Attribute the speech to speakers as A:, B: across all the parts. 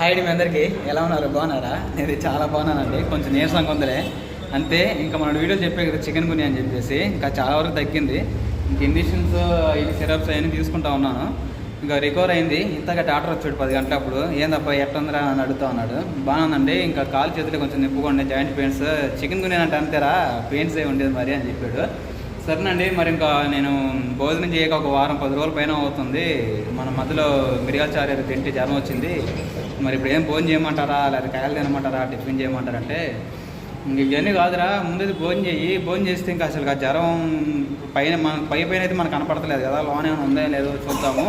A: Hi మీ అందరికీ. ఎలా ఉన్నారు? బాగున్నారా? నేను చాలా బాగున్నానండి. కొంచెం నీరసంగా ఉందిలే. అంతే ఇంకా మన వీడియో చెప్పే కదా చికెన్ గుని అని చెప్పేసి. ఇంకా చాలా వరకు తగ్గింది. ఇంక ఇండిషన్స్ ఇది సిరప్స్ అవన్నీ తీసుకుంటా ఉన్నాను. ఇంకా రికవర్ అయింది. ఇంతగా డాక్టర్ వచ్చాడు పది గంటలప్పుడు. ఏందప్ప ఎట్టందరా అని అడుగుతా ఉన్నాడు. బాగుందండి. ఇంకా కాలు చేతులు కొంచెం నొప్పుగా ఉండే జాయింట్ పెయిన్స్. చికెన్ గుని అంటే అంతేరా? పెయిన్స్ ఏ ఉండేది మరి అని చెప్పాడు. సరేనండి. మరి ఇంకా నేను భోజనం చేయక ఒక వారం పది రోజుల పైన అవుతుంది. మన మధ్యలో మిరియాల తింటే జ్వరం వచ్చింది. మరి ఇప్పుడు ఏం భోజనం చేయమంటారా? లేదా కాయలు తినమంటారా? టిఫిన్ చేయమంటారంటే ఇవన్నీ కాదురా ముందు భోజనం చేయి. భోజనం చేస్తే ఇంకా అసలు ఆ జ్వరం పైన మన పై పైన అయితే మనకు కనపడతలేదు కదా. లోనే ఉందా లేదో చూద్దాము.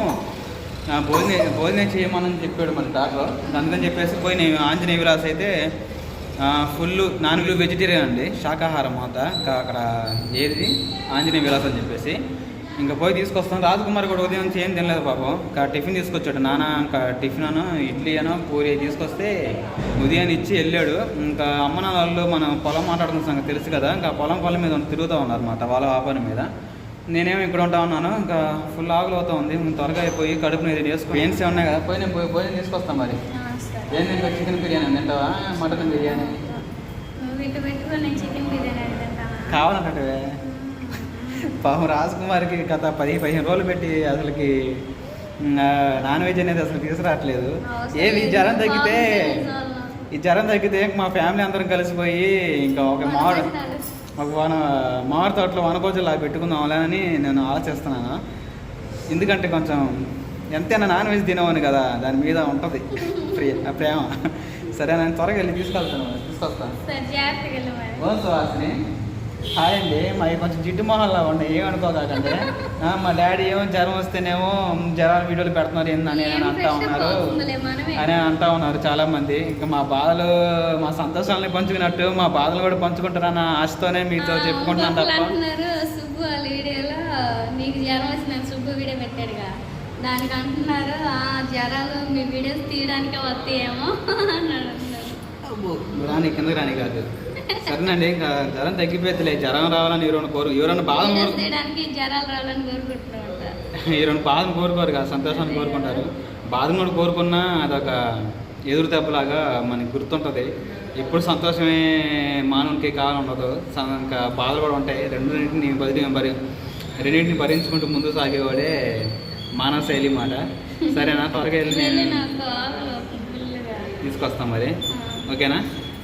A: భోజనం భోజనం చేయమని చెప్పాడు మన డాక్టర్. అందుకని చెప్పేసి పోయి నేను ఆంజనేయ విలాస్ అయితే ఫుల్ నాన్ వెజ్ వెజిటేరియన్ అండి. శాకాహారం మాత ఇంకా అక్కడ ఏది? ఆంజనేయ విలాస్ అని చెప్పేసి. ఇంకా పోయి తీసుకొస్తాం రాజకుమార్ కూడా ఉదయం నుంచి ఏం తినలేదు పాపం ఇంకా టిఫిన్ తీసుకొచ్చాడు. నాన్న ఇంకా టిఫిన్ అను ఇడ్లీ అనో పూరి తీసుకొస్తే ఉదయాన్ని ఇచ్చి వెళ్ళాడు. ఇంకా అమ్మ వాళ్ళు మనం పొలం మాట్లాడుకున్న సంగతి తెలుసు కదా. ఇంకా పొలం పొలం మీద తిరుగుతూ ఉన్నారు అన్నమాట వాళ్ళ వ్యాపారం మీద. నేనేమో ఇక్కడ ఉంటా ఉన్నాను. ఇంకా ఫుల్ ఆకులు అవుతా ఉంది. త్వరగా అయిపోయి కడుపు మీద వేసుకో ఏన్స్ ఉన్నాయి కదా? పోయి నేను పోయి భోజనం తీసుకొస్తాను మరి. ఏం తింటా చికెన్ బిర్యానీ తింటావా? మటన్ బిర్యానీ? కావాలంటే పాపం రాజ్ కుమార్కి గత పది పదిహేను రోజులు పెట్టి అసలుకి నాన్ వెజ్ అనేది అసలు తీసుకురావట్లేదు. ఏవి జ్వరం తగ్గితే ఈ జ్వరం తగ్గితే మా ఫ్యామిలీ అందరం కలిసిపోయి ఇంకా ఒక మామిడి ఒక వన మామిడి తోటలో వనభోజులు అలా పెట్టుకుందాంలే అని నేను ఆలోచిస్తున్నాను. ఎందుకంటే కొంచెం ఎంతైనా నాన్ వెజ్ తినవని కదా దాని మీద ఉంటుంది. ప్రేమ. సరే నేను త్వరగా వెళ్ళి తీసుకెళ్తాను తీసుకొస్తాను.
B: మరి
A: హాయ్ అండి మా కొంచెం జిడ్డు మొహల్లా ఉన్నాయి ఏమనుకోకండి మా డాడీ ఏమో జ్వరం వస్తేనేమో జ్వరాల వీడియోలు పెడుతున్నారు ఏందని అని అంటా ఉన్నారు. అని అంటా ఉన్నారు చాలా మంది ఇంకా మా బాధలు మా సంతోషాలని పంచుకున్నట్టు మా బాధలు కూడా పంచుకుంటారన్న ఆశతోనే మీతో చెప్పుకుంటున్నాను తప్ప.
B: నీకు జ్వరం వచ్చిన సుబ్బు వీడియో పెట్టాడుగా. దానికి అంటున్నారు ఆ జ్వరాలు మీ వీడియోస్ తీయడానికే వస్తాయేమో అన్నాడు అందరూ.
A: రాని కిందకి రాని కాదు. సరేనండి ఇంకా జ్వరం తగ్గిపోతుందిలే జ్వరం రావాలని ఎవరైనా కోరు ఎవరైనా బాధ
B: వీడియోస్ తీయడానికి జ్వరాలు రావాలని
A: రెండు బాధను కోరుకోరు కదా సంతోషాన్ని కోరుకుంటారు. బాధను కూడా కోరుకున్నా అదొక ఎదురు దెబ్బలాగా మనకి గుర్తుంటుంది. ఎప్పుడు సంతోషమే మానవునికి కాలం ఉండదు. ఇంకా బాధలు కూడా ఉంటాయి. రెండింటిని బదిలీ భరి రెండింటిని భరించుకుంటూ ముందు సాగేవాడే మానవ శైలి మాట. సరేనా? త్వరగా వెళ్ళి నేను తీసుకొస్తాం మరి. ఓకేనా?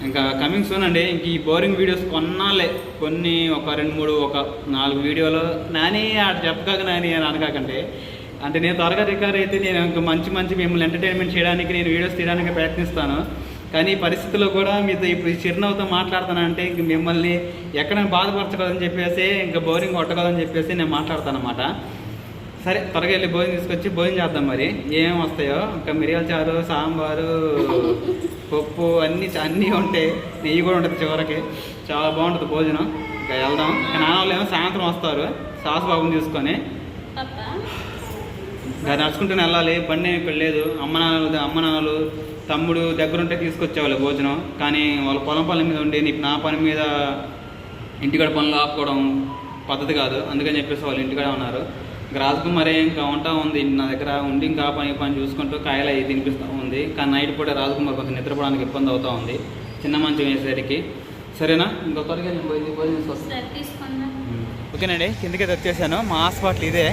A: ఇంకా కమింగ్ సూన్ అండి. ఇంక ఈ బోరింగ్ వీడియోస్ కొన్నాళ్ళే. కొన్ని ఒక రెండు మూడు ఒక నాలుగు వీడియోలు నాని అటు చెప్పకాక నాని అని అనకాకంటే అంటే నేను త్వరగా రికవర్ అయితే నేను ఇంకా మంచి మంచి మిమ్మల్ని ఎంటర్టైన్మెంట్ చేయడానికి నేను వీడియోస్ తీయడానికి ప్రయత్నిస్తాను. కానీ పరిస్థితుల్లో కూడా మీతో ఇప్పుడు ఈ చిరునవ్వుతో మాట్లాడుతానంటే ఇంక మిమ్మల్ని ఎక్కడైనా బాధపరచకూడదని చెప్పేసి ఇంకా బోరింగ్ కొట్టకూడదని చెప్పేసి నేను మాట్లాడతాను అనమాట సరే త్వరగా వెళ్ళి భోజనం తీసుకొచ్చి భోజనం చేద్దాం మరి. ఏమేమి వస్తాయో? ఇంకా మిరియాల చారు సాంబారు పప్పు అన్నీ అన్నీ ఉంటాయి. నెయ్యి కూడా ఉంటుంది చివరికి. చాలా బాగుంటుంది భోజనం. ఇంకా వెళ్దాం. ఇంకా నాన్న వాళ్ళు ఏమో సాయంత్రం వస్తారు. సాసు బాబుని తీసుకొని. ఇంకా నడుచుకుంటూనే వెళ్ళాలి. బండి ఏమి ఇక్కడ లేదు. అమ్మ నాన్నలు అమ్మ నాన్నలు తమ్ముడు దగ్గరుంటే తీసుకొచ్చేవాళ్ళు భోజనం. కానీ వాళ్ళ పొలం పని మీద ఉండి నీకు నా పని మీద ఇంటికాడ పనులు ఆపుకోవడం పద్ధతి కాదు. అందుకని చెప్పేసి వాళ్ళు ఇంటికాడ ఉన్నారు. రాజకుమారి ఇంకా ఉంటా ఉంది. నా దగ్గర ఉండి ఇంకా పని పని చూసుకుంటూ కాయలు అవి తినిపిస్తూ. ఉంది. కానీ నైట్ పూట రాజకుమార్ కొంచెం నిద్రపోవడానికి ఇబ్బంది అవుతూ ఉంది. చిన్న మంచం వేసేసరికి. సరేనా? ఇంకో త్వరగా నేను పోయి భోజనం తీసుకొస్తాను
B: సరే తీసుకుందాం.
A: ఓకేనండి. కిందకి వచ్చేసాను. మా హాస్పిటల్ ఇదే.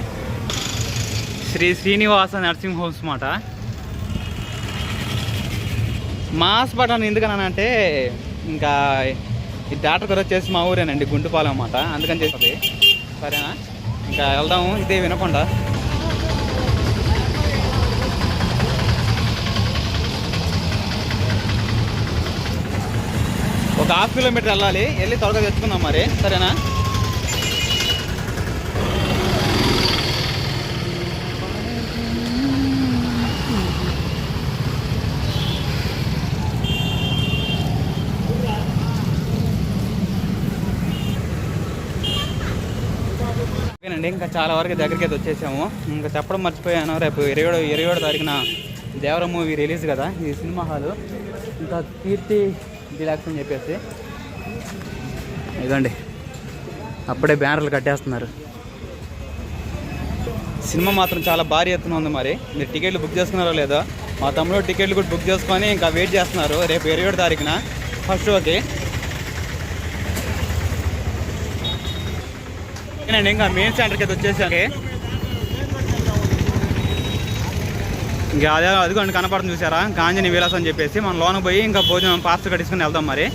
A: శ్రీ శ్రీనివాస నర్సింగ్ హోమ్స్ మాట. మా హాస్పిటల్ ఎందుకనంటే ఇంకా ఈ డాక్టర్ గారు వచ్చేసి మా ఊరేనండి గుంటుపాలెం అన్నమాట అందుకని చేస్తుంది సరేనా? ఇంకా వెళ్దాము. ఇదే వినకుండా ఒక హాఫ్ కిలోమీటర్ వెళ్ళాలి. వెళ్ళి త్వరగా తెచ్చుకుందాం మరి. సరేనా? ఓకేనండి ఇంకా చాలా వరకు దగ్గరికి అయితే వచ్చేసాము. ఇంకా చెప్పడం మర్చిపోయాను రేపు ఇరవై ఏడు ఇరవై ఏడు తారీఖున దేవర మూవీ రిలీజ్ కదా ఈ సినిమా హాలు. ఇంకా కీర్తి డిలాక్స్ అని చెప్పేసి. ఇదండి అప్పుడే బ్యానర్లు కట్టేస్తున్నారు. సినిమా మాత్రం చాలా భారీ ఎత్తున ఉంది మరి. మీరు టికెట్లు బుక్ చేసుకున్నారో లేదో మా తమ్ముడు టికెట్లు కూడా బుక్ చేసుకొని ఇంకా వెయిట్ చేస్తున్నారు. రేపు ఇరవై ఏడు తారీఖున ఫస్ట్ షోకి. నేను ఇంకా మెయిన్ సెంటర్కి అయితే వచ్చేసాను. ఇంకా అదే అదిగోండి కనపడుతుంది చూసారా? గాంజని విలాస్ అని చెప్పేసి మనం లోన పోయి ఇంకా భోజనం పార్సల్ కట్టించుకుని వెళ్తాం మరి.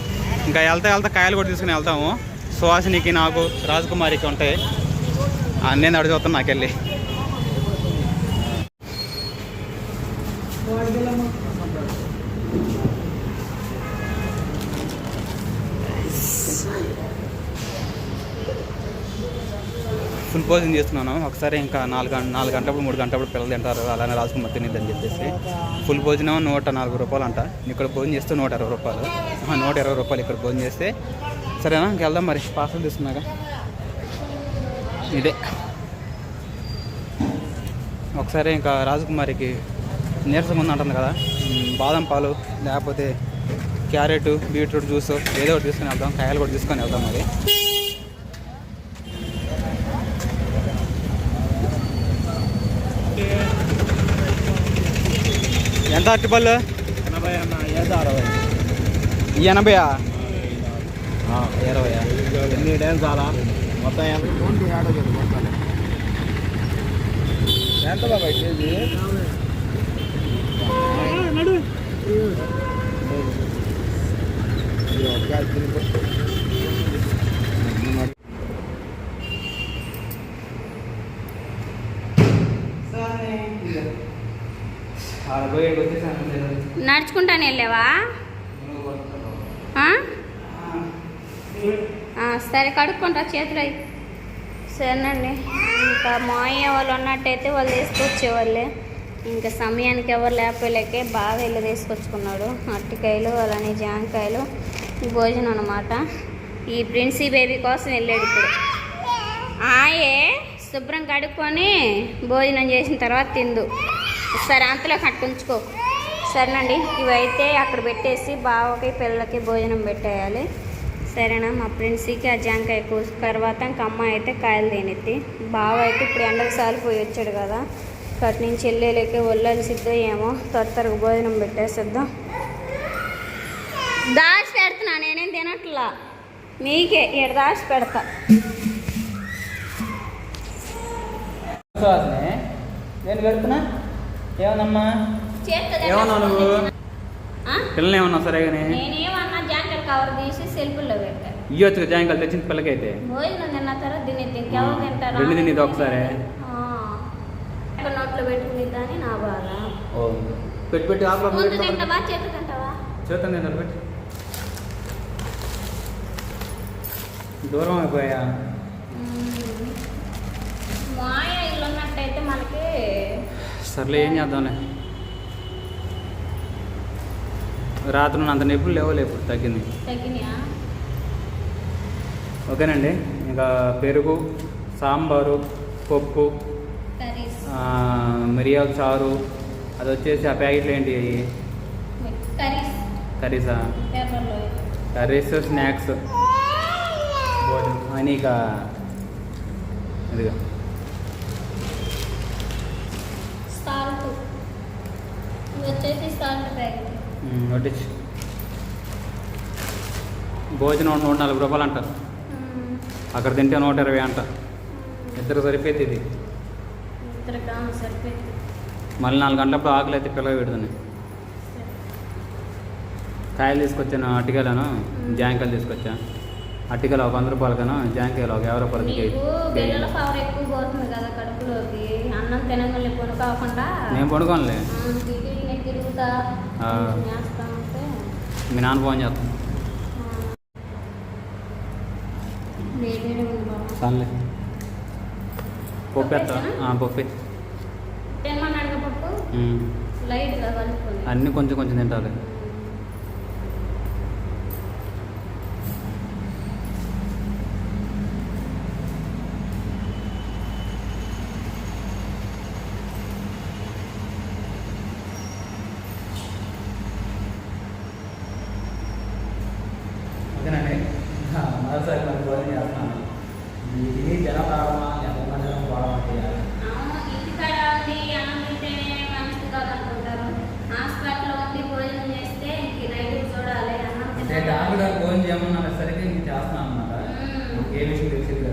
A: ఇంకా వెళ్తా వెళ్తా కాయలు కూడా తీసుకుని వెళ్తాము. సుహాసినికి నాకు రాజకుమారికి ఉంటాయి. నేను అడిగి నాకెళ్ళి. భోజనం చేస్తున్నాను. ఒకసారి ఇంకా నాలుగు నాలుగు గంటలు మూడు గంటప్పుడు పిల్లలు తింటారు. అలానే రాసుకుని తినేది అని చెప్పేసి. ఫుల్ భోజనం నూట నాలుగు రూపాయలు అంట. ఇక్కడ భోజనం చేస్తే నూట ఇరవై రూపాయలు. నూట ఇరవై రూపాయలు ఇక్కడ భోజనం చేస్తే. సరేనా? ఇంకెళ్దాం మరి. పార్సల్ తీసుకున్నాక ఇదే. ఒకసారి ఇంకా రాజకుమారికి నీరసం ఉంది అంటుంది కదా. బాదం పాలు లేకపోతే క్యారెట్ బీట్రూట్ జ్యూస్ ఏదో ఒకటి తీసుకొని వెళ్దాం. కాయలు కూడా తీసుకొని వెళ్దాం మరి. ఎంత అరటిపళ్ళు
C: ఎనభై
A: ఇరవై
C: ఎన్ని చాలా మొత్తం ఎంత? బాబాయ్ కేజీ?
B: నడుచుకుంటానే వెళ్ళావా? సరే కడుక్కుంటా చేతులు అయి. సరేనండి. ఇంకా మాయ వాళ్ళు ఉన్నట్టయితే వాళ్ళు తీసుకొచ్చేవాళ్ళే. ఇంకా సమయానికి ఎవరు లేకపోలేకే బాగా వెళ్ళి తీసుకొచ్చుకున్నాడు. అరటికాయలు అలానే జాంకాయలు భోజనం అనమాట ఈ ప్రిన్సీ బేబీ కోసం వెళ్ళాడు ఇప్పుడు. ఆయే శుభ్రం కడుక్కొని భోజనం చేసిన తర్వాత తిందు. సరే అంతలో కట్టుంచుకో సరేనండి ఇవైతే అక్కడ పెట్టేసి బావకి పిల్లలకి భోజనం పెట్టేయాలి. సరేనా మా ఫ్రెండ్స్కి ఆ జాంకాయ కోసి తర్వాత ఇంకా అమ్మాయి అయితే కాయలు తినిద్ది. బావ అయితే ఇప్పుడు ఎండకు సాలిపోయి వచ్చాడు కదా. అక్కడి నుంచి వెళ్ళేలేకే వెళ్ళాల్సిద్దో ఏమో. త్వర త్వరగా భోజనం పెట్టేసిద్దాం. దాచి పెడుతున్నా నేనేం తినట్లా. మీకే ఇక్కడ దాచి పెడతా.
A: నేను పెడుతున్నా? ఏమన్నమ్మా? ఏమన్నా నువ్వు?
B: ఆ?
A: పిల్లలు ఏమన్నా సరే కానీ
B: నేనేమన్నా జాంకాయలు కవర్ తీసి సెల్ఫుల్లో పెట్టాను
A: ఇయ్యొచ్చు జాంకాయలు తెచ్చిన పిల్లకైతే.
B: భోజనం తిన్న తర్వాత ఇంకెవరు
A: ఆ,
B: తింటారా?
A: రెండు తినేది ఒకసారే.
B: నోట్లో పెట్టుకునేది నా బాధ.
A: పెట్టి పెట్టి
B: ముందు తింటావా? చేతి తింటావా?
A: నేను పెట్టి. దూరం అయిపోయా.
B: మాయ
A: సర్లే ఏం చేద్దాంలే. రాత్రి అంత నొప్పులు లేవలే ఇప్పుడు తగ్గింది. ఓకేనండి ఇంకా పెరుగు సాంబారు పప్పు మిరియాల చారు అది వచ్చేసి ఆ ప్యాకెట్లు ఏంటి అవి
B: కర్రీస్?
A: Curries snacks. భోజనం. అని ఇక ఇదిగా
B: సాల్ట్ ఇది వచ్చేసి సాల్ట్ ప్యాకెట్
A: ఉమ్, వడ్డించు. భోజనం నూట నలభై రూపాయలు అంటారు అక్కడ తింటే నూట ఇరవై అంట. ఇద్దరు సరిపోయింది ఇది. మళ్ళీ నాలుగు గంటలప్పుడు ఆకలి అయితే పిల్లలు పెడుతుంది. కాయలు తీసుకొచ్చాను అట్టికాయలను జాంకాయలు తీసుకొచ్చా. అట్టికాయలు ఒక వంద రూపాయలకను జాంకాయలు ఒక యాభై రూపాయలకి
B: నీకు పిల్లల పవర్ ఎక్కువ పోతుంది కదా కడుపులోకి. అన్నం తినగలి పొను కాకుండా
A: నేను పడుకోనులే. మీ నాన్న ఫోన్ చేస్తాను
B: బాబా
A: సర్లే. పప్పు. ఎత్తా పప్పు? అన్నీ కొంచెం కొంచెం తింటారు అందుకనే మరోసారి మనం కూడా చేస్తాను ఇది
B: జనపాలమా ఎంతమందిలో పోవడం చేయాలి
A: దాని దాని భోజనం చేయమన్నా సరికి చేస్తున్నాను అన్నమాట. ఏమి తెలిసింది